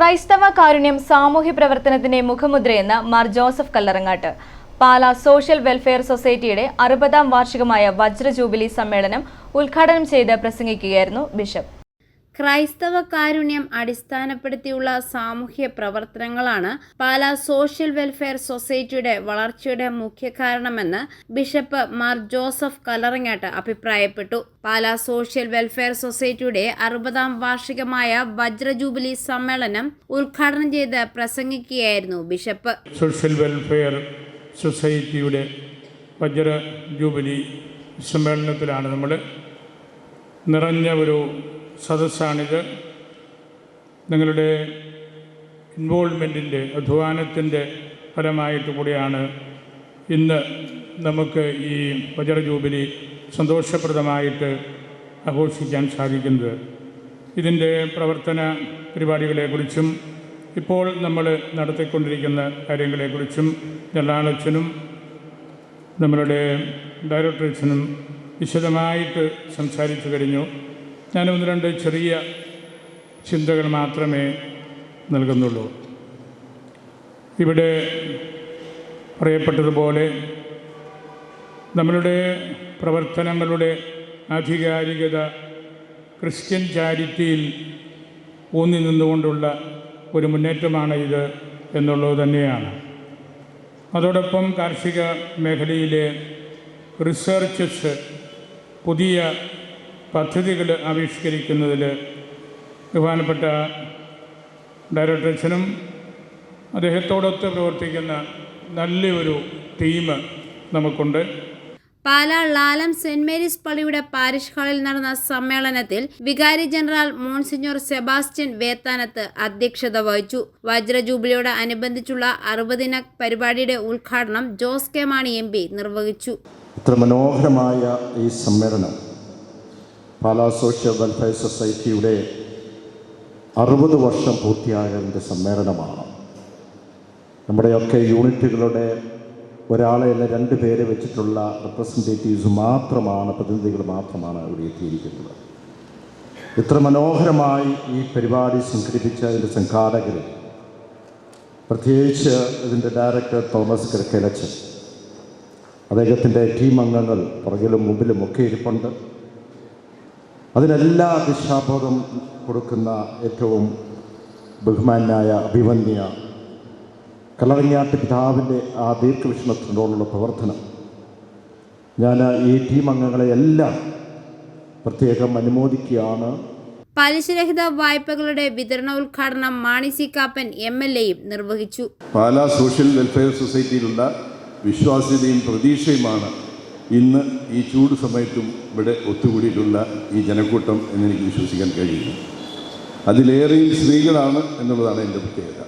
ക്രൈസ്തവ കാരുണ്യം സാമൂഹ്യ പ്രവർത്തനത്തിന്റെ മുഖമുദ്രയെന്ന് Mar Joseph Kallarangatt. Pala social welfare സൊസൈറ്റിയുടെ അറുപതാം വാർഷികമായ വജ്ര ജൂബിലി സമ്മേളനം ഉദ്ഘാടനം ചെയ്ത് പ്രസംഗിക്കുകയായിരുന്നു ബിഷപ്പ്. ക്രൈസ്തവ കാരുണ്യം അടിസ്ഥാനപ്പെടുത്തിയുള്ള സാമൂഹ്യ പ്രവർത്തനങ്ങളാണ് പാല സോഷ്യൽ വെൽഫെയർ സൊസൈറ്റിയുടെ വളർച്ചയുടെ മുഖ്യ കാരണമെന്ന് ബിഷപ്പ് മാർ ജോസഫ് കലറങ്ങാട്ട് അഭിപ്രായപ്പെട്ടു. പാല സോഷ്യൽ വെൽഫെയർ സൊസൈറ്റിയുടെ അറുപതാം വാർഷികമായ വജ്രജൂബിലി സമ്മേളനം ഉദ്ഘാടനം ചെയ്ത് പ്രസംഗിക്കുകയായിരുന്നു ബിഷപ്പ്. സോഷ്യൽ വെൽഫെയർ സൊസൈറ്റിയുടെ വജ്ര ജൂബിലി സമ്മേളനത്തിലാണ് നമ്മൾ നിറഞ്ഞ ഒരു സദസ്സാണിത്. നിങ്ങളുടെ ഇൻവോൾവ്മെന്റിന്റെ അധ്വാനത്തിന്റെ ഫലമായിട്ട് കൂടിയാണ് ഇന്ന് നമുക്ക് ഈ വജ്ര ജൂബിലി സന്തോഷപ്രദമായിട്ട് ആഘോഷിക്കാൻ സാധിക്കുന്നത്. ഇതിന്റെ പ്രവർത്തന പരിപാടികളെക്കുറിച്ചും ഇപ്പോൾ നമ്മൾ നടത്തിക്കൊണ്ടിരിക്കുന്ന കാര്യങ്ങളെക്കുറിച്ചും ജലാളച്ചനും നമ്മളുടെ ഡയറക്ടറേറ്റ്സിനും വിശദമായിട്ട് സംസാരിച്ചു കഴിഞ്ഞു. ഞാൻ ഒന്ന് രണ്ട് ചെറിയ ചിന്തകൾ മാത്രമേ നൽകുന്നുള്ളൂ. ഇവിടെ പറയപ്പെട്ടതുപോലെ നമ്മളുടെ പ്രവർത്തനങ്ങളുടെ ആധികാരികത ക്രിസ്ത്യൻ ചാരിറ്റിയിൽ ഊന്നി നിന്നുകൊണ്ടുള്ള ഒരു മുന്നേറ്റമാണ് ഇത് എന്നുള്ളത് തന്നെയാണ്. അതോടൊപ്പം കാർഷിക മേഖലയിലെ റിസർച്ചസ് പുതിയ പദ്ധതികൾ ആവിഷ്കരിക്കുന്നതിൽ ബഹുമാനപ്പെട്ട ഡയറക്ടറേഷനും അദ്ദേഹത്തോടൊത്ത് പ്രവർത്തിക്കുന്ന നല്ലൊരു ടീം നമുക്കുണ്ട്. പാലാ ലാലം സെന്റ് മേരീസ് പള്ളിയുടെ പാരിഷ് ഹാളിൽ നടന്ന സമ്മേളനത്തിൽ വികാരി ജനറൽ മോൺസിഞ്ഞോർ സെബാസ്റ്റ്യൻ വേത്താനത്ത് അധ്യക്ഷത വഹിച്ചു. വജ്ര ജൂബിലിയോട് അനുബന്ധിച്ചുള്ള അറുപതിന പരിപാടിയുടെ ഉദ്ഘാടനം Jose K Mani M P നിർവഹിച്ചു. ഇത്ര മനോഹരമായ ഈ സമ്മേളനം പാലാ സോഷ്യൽ വെൽഫെയർ സൊസൈറ്റിയുടെ അറുപത് വർഷം പൂർത്തിയായതിന്റെ സമ്മേളനമാണ്. നമ്മുടെയൊക്കെ യൂണിറ്റുകളുടെ ഒരാളെ അല്ല രണ്ട് പേരെ വെച്ചിട്ടുള്ള റെപ്രസെന്റേറ്റീവ്സ് മാത്രമാണ് പ്രതിനിധികൾ മാത്രമാണ് ഇവിടെ എത്തിയിരിക്കുന്നത്. ഇത്ര മനോഹരമായി ഈ പരിപാടി സംഘടിപ്പിച്ച ഇതിന്റെ സംഘാടകർ പ്രത്യേകിച്ച് ഇതിന്റെ ഡയറക്ടർ തോമസ് കിഴക്കേലച്ചൻ അദ്ദേഹത്തിന്റെ ടീം അംഗങ്ങൾ പുറകിലും മുമ്പിലും ഒക്കെ ഇരിപ്പുണ്ട്. അതിനെല്ലാ ദിശാബോധം കൊടുക്കുന്ന ഏറ്റവും ബഹുമാനായ അഭിമന്യ കലറങ്ങാട്ട് പിതാവിന്റെ ആ ദീർഘവിഷ്ണത്തിനോടുള്ള പ്രവർത്തനം. ഞാൻ ഈ ടീം അംഗങ്ങളെ എല്ലാം പ്രത്യേകം അനുമോദിക്കുകയാണ്. പലിശരഹിത വായ്പകളുടെ വിതരണ ഉദ്ഘാടനം Mani C Kappan M L എയും നിർവഹിച്ചു. പാലാ സോഷ്യൽ വെൽഫെയർ സൊസൈറ്റിയിലുള്ള വിശ്വാസ്യതയും പ്രതീക്ഷയുമാണ് ഇന്ന് ഈ ചൂട് സമയത്തും ഇവിടെ ഒത്തുകൂടിയിട്ടുള്ള ഈ ജനക്കൂട്ടം എന്നെനിക്ക് വിശ്വസിക്കാൻ കഴിയുന്നു. അതിലേറെയും സ്ത്രീകളാണ് എന്നുള്ളതാണ് എന്റെ പ്രത്യേകത.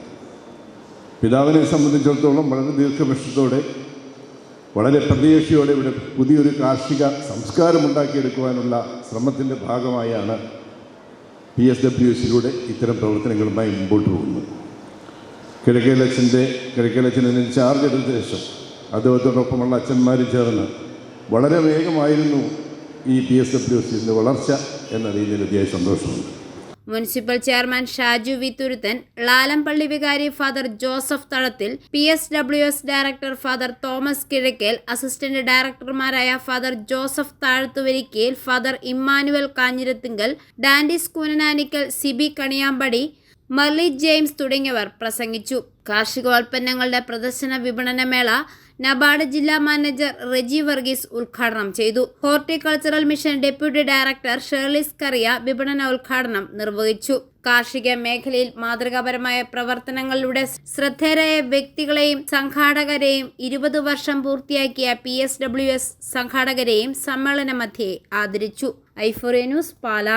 പിതാവിനെ സംബന്ധിച്ചിടത്തോളം വളരെ ദീർഘപക്ഷത്തോടെ വളരെ പ്രതീക്ഷയോടെ ഇവിടെ പുതിയൊരു കാർഷിക സംസ്കാരം ഉണ്ടാക്കിയെടുക്കുവാനുള്ള ശ്രമത്തിന്റെ ഭാഗമായാണ് പി എസ് ഡബ്ല്യു എസിലൂടെ ഇത്തരം പ്രവർത്തനങ്ങളുമായി മുമ്പോട്ട് പോകുന്നത്. കിഴക്കേലച്ചന്റെ കിഴക്കേലച്ചൻ ചാർജ് എടുത്ത ശേഷം അദ്ദേഹത്തോടൊപ്പമുള്ള അച്ഛന്മാർ ചേർന്ന് വളരെ വേഗമായിരുന്നു ഈ പി എസ് ഡബ്ല്യു എസിന്റെ വളർച്ച എന്നറിയുന്നതിൽ അതിയായ സന്തോഷമുണ്ട്. Municipal chairman Shaju V Thuruthan Lalampally വികാരി father Joseph Thalathil P S W S director father Thomas Kizhakkel assistant ഡയറക്ടർമാരായ father Joseph Thazhathuvarikkayil father Emmanuel Kanjirathinkal Dandis Koonanikkal Siby Kaniyampady Marly James തുടങ്ങിയവർ പ്രസംഗിച്ചു. കാർഷികോൽപ്പന്നങ്ങളുടെ പ്രദർശന വിപണന മേള നബാർഡ് ജില്ലാ മാനേജർ റെജി വർഗീസ് ഉദ്ഘാടനം ചെയ്തു. Horticultural mission deputy director Sherlis Kuria വിപണന ഉദ്ഘാടനം നിർവഹിച്ചു. കാർഷിക മേഖലയിൽ മാതൃകാപരമായ പ്രവർത്തനങ്ങളിലൂടെ ശ്രദ്ധേയരായ വ്യക്തികളെയും സംഘാടകരെയും ഇരുപത് വർഷം പൂർത്തിയാക്കിയ പി എസ് ഡബ്ല്യു എസ് സംഘാടകരെയും സമ്മേളന മധ്യേ ആദരിച്ചു. ഐഫോറിയ ന്യൂസ് പാല.